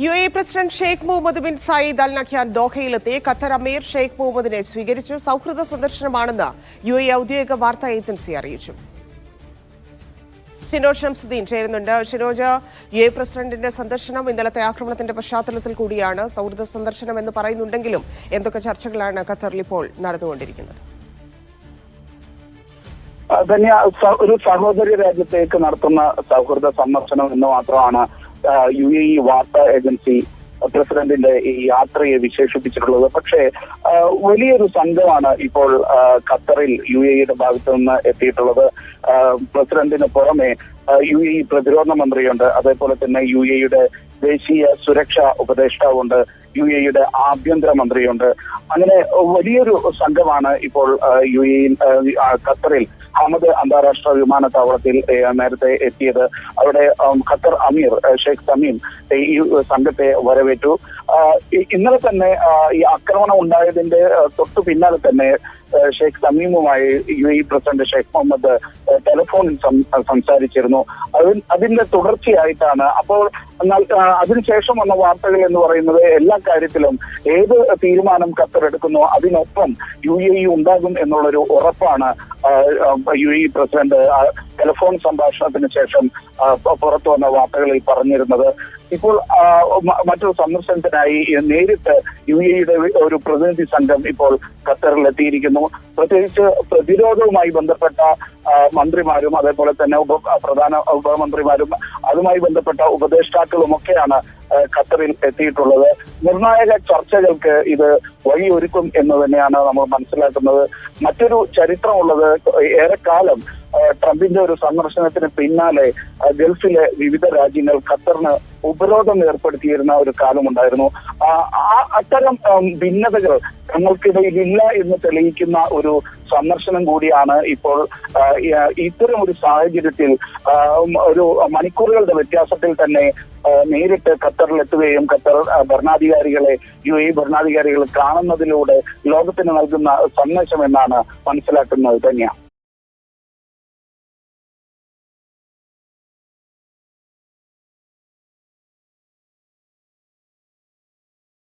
U A president Sheikh Mohammed bin Zayed Al നഖ്യാൻ ദോഹയിലെത്തി. Qatar അമീർ Sheikh മുഹമ്മദിനെ സ്വീകരിച്ച്. സൗഹൃദ സന്ദർശനമാണെന്ന് യു എ ഔദ്യോഗിക വാർത്താ ഏജൻസി അറിയിച്ചു. ഷിനോജ് ഷംസുദ്ദീൻ ചേരുന്നുണ്ട്. ഷിനോജ് യു എ പ്രസിഡന്റിന്റെ സന്ദർശനം ഇന്നലത്തെ ആക്രമണത്തിന്റെ പശ്ചാത്തലത്തിൽ കൂടിയാണ്. സൗഹൃദ സന്ദർശനം എന്ന് പറയുന്നുണ്ടെങ്കിലും എന്തൊക്കെ ചർച്ചകളാണ് ഖത്തറിൽ ഇപ്പോൾ നടന്നുകൊണ്ടിരിക്കുന്നത്? തന്നെ ഒരു സഹോദരി രാജ്യത്തേക്ക് നടത്തുന്ന സൗഹൃദ സന്ദർശനം എന്ന് മാത്രമാണ് യു എ ഇ വാർത്താ ഏജൻസി പ്രസിഡന്റിന്റെ ഈ യാത്രയെ വിശേഷിപ്പിച്ചിട്ടുള്ളത്. പക്ഷേ വലിയൊരു സംഘമാണ് ഇപ്പോൾ ഖത്തറിൽ യു എ ഇയുടെ ഭാഗത്ത് നിന്ന് എത്തിയിട്ടുള്ളത് പ്രസിഡന്റിന് പുറമെ യു എ പ്രതിരോധ മന്ത്രിയുണ്ട്. അതേപോലെ തന്നെ യു എ ഇയുടെ ദേശീയ സുരക്ഷാ ഉപദേഷ്ടാവുണ്ട്. യു എ ഇയുടെ ആഭ്യന്തര മന്ത്രിയുണ്ട്. അങ്ങനെ വലിയൊരു സംഘമാണ് ഇപ്പോൾ യു എ ഇ ഖത്തറിൽ അഹമ്മദ് അന്താരാഷ്ട്ര വിമാനത്താവളത്തിൽ നേരത്തെ എത്തിയത്. അവിടെ ഖത്തർ അമീർ ഷെയ്ഖ് തമീം ഈ സംഘത്തെ വരവേറ്റു. ഇന്നലെ തന്നെ ഈ ആക്രമണം ഉണ്ടായതിന്റെ തൊട്ടു പിന്നാലെ തന്നെ Sheikh തമീമുമായി U A president Sheikh Mohammed ടെലിഫോണിൽ സംസാരിച്ചിരുന്നു. അതിന്റെ തുടർച്ചയായിട്ടാണ്. അപ്പോൾ അതിനുശേഷം വന്ന വാർത്തകൾ എന്ന് പറയുന്നത് എല്ലാ കാര്യത്തിലും ഏത് തീരുമാനം ഖത്തർ എടുക്കുന്നു അതിനൊപ്പം യു എ ഇ ഉണ്ടാകും എന്നുള്ളൊരു ഉറപ്പാണ് U A E president telephone സംഭാഷണത്തിന് ശേഷം പുറത്തു വന്ന വാർത്തകളിൽ പറഞ്ഞിരുന്നത്. ഇപ്പോൾ മറ്റൊരു സന്ദർശനത്തിനായി നേരിട്ട് യു എയുടെ ഒരു പ്രതിനിധി സംഘം ഇപ്പോൾ ഖത്തറിൽ എത്തിയിരിക്കുന്നു. പ്രത്യേകിച്ച് പ്രതിരോധവുമായി ബന്ധപ്പെട്ട മന്ത്രിമാരും അതേപോലെ തന്നെ ഉപ പ്രധാന ഉപമന്ത്രിമാരും അതുമായി ബന്ധപ്പെട്ട ഉപദേഷ്ടാക്കളും ഒക്കെയാണ് ഖത്തറിൽ എത്തിയിട്ടുള്ളത്. നിർണായക ചർച്ചകൾക്ക് ഇത് വഴിയൊരുക്കും എന്ന് തന്നെയാണ് നമ്മൾ മനസ്സിലാക്കുന്നത്. മറ്റൊരു ചരിത്രമുള്ളത് ഏറെക്കാലം ട്രംപിന്റെ ഒരു സന്ദർശനത്തിന് പിന്നാലെ ഗൾഫിലെ വിവിധ രാജ്യങ്ങൾ ഖത്തറിന് ഉപരോധം ഏർപ്പെടുത്തിയിരുന്ന ഒരു കാലമുണ്ടായിരുന്നു. ആ, അത്തരം ഭിന്നതകൾ തങ്ങൾക്കിടയിൽ ഇല്ല എന്ന് തെളിയിക്കുന്ന ഒരു സന്ദർശനം കൂടിയാണ് ഇപ്പോൾ ഇത്തരം ഒരു സാഹചര്യത്തിൽ ഒരു മണിക്കൂറുകളുടെ വ്യത്യാസത്തിൽ തന്നെ നേരിട്ട് ഖത്തറിൽ എത്തുകയും ഖത്തർ ഭരണാധികാരികളെ യു എ ഭരണാധികാരികൾ കാണുന്നതിലൂടെ ലോകത്തിന് നൽകുന്ന സന്ദേശം എന്നാണ് മനസ്സിലാക്കുന്നത് തന്നെയാണ്.